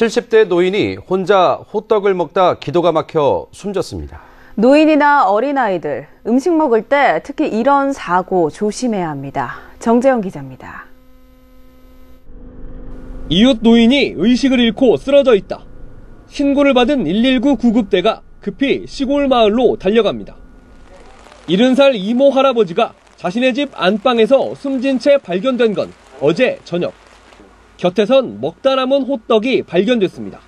70대 노인이 혼자 호떡을 먹다 기도가 막혀 숨졌습니다. 노인이나 어린아이들 음식 먹을 때 특히 이런 사고 조심해야 합니다. 정재영 기자입니다. 이웃 노인이 의식을 잃고 쓰러져 있다. 신고를 받은 119 구급대가 급히 시골 마을로 달려갑니다. 70살 이모 할아버지가 자신의 집 안방에서 숨진 채 발견된 건 어제 저녁. 곁에선 먹다 남은 호떡이 발견됐습니다.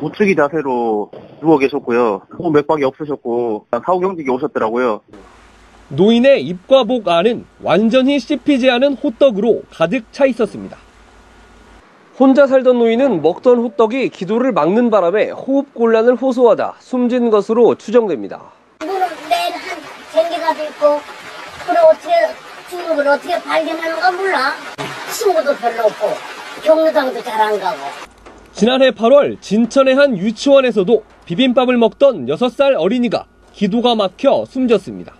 우측이 자세로 누워 계셨고요. 호 맥박이 없으셨고 사후 경직이 오셨더라고요. 노인의 입과 목 안은 완전히 씹히지 않은 호떡으로 가득 차 있었습니다. 혼자 살던 노인은 먹던 호떡이 기도를 막는 바람에 호흡 곤란을 호소하다 숨진 것으로 추정됩니다. 이거는 매일 한 쟁기가도 있고 그걸 어떻게 걸 어떻게 발견하는가 몰라 친구도 별로 없고 경로당도 잘 안 가고 지난해 8월 진천의 한 유치원에서도 비빔밥을 먹던 6살 어린이가 기도가 막혀 숨졌습니다.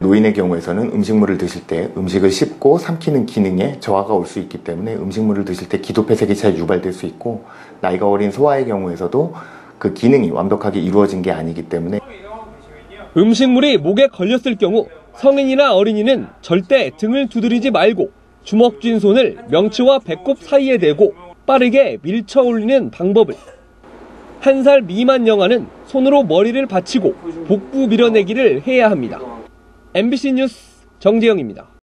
노인의 경우에서는 음식물을 드실 때 음식을 씹고 삼키는 기능에 저하가 올 수 있기 때문에 음식물을 드실 때 기도 폐색이 잘 유발될 수 있고 나이가 어린 소아의 경우에서도 그 기능이 완벽하게 이루어진 게 아니기 때문에 음식물이 목에 걸렸을 경우 성인이나 어린이는 절대 등을 두드리지 말고 주먹 쥔 손을 명치와 배꼽 사이에 대고 빠르게 밀쳐 올리는 방법을 한 살 미만 영아는 손으로 머리를 받치고 복부 밀어내기를 해야 합니다. MBC 뉴스 정재영입니다.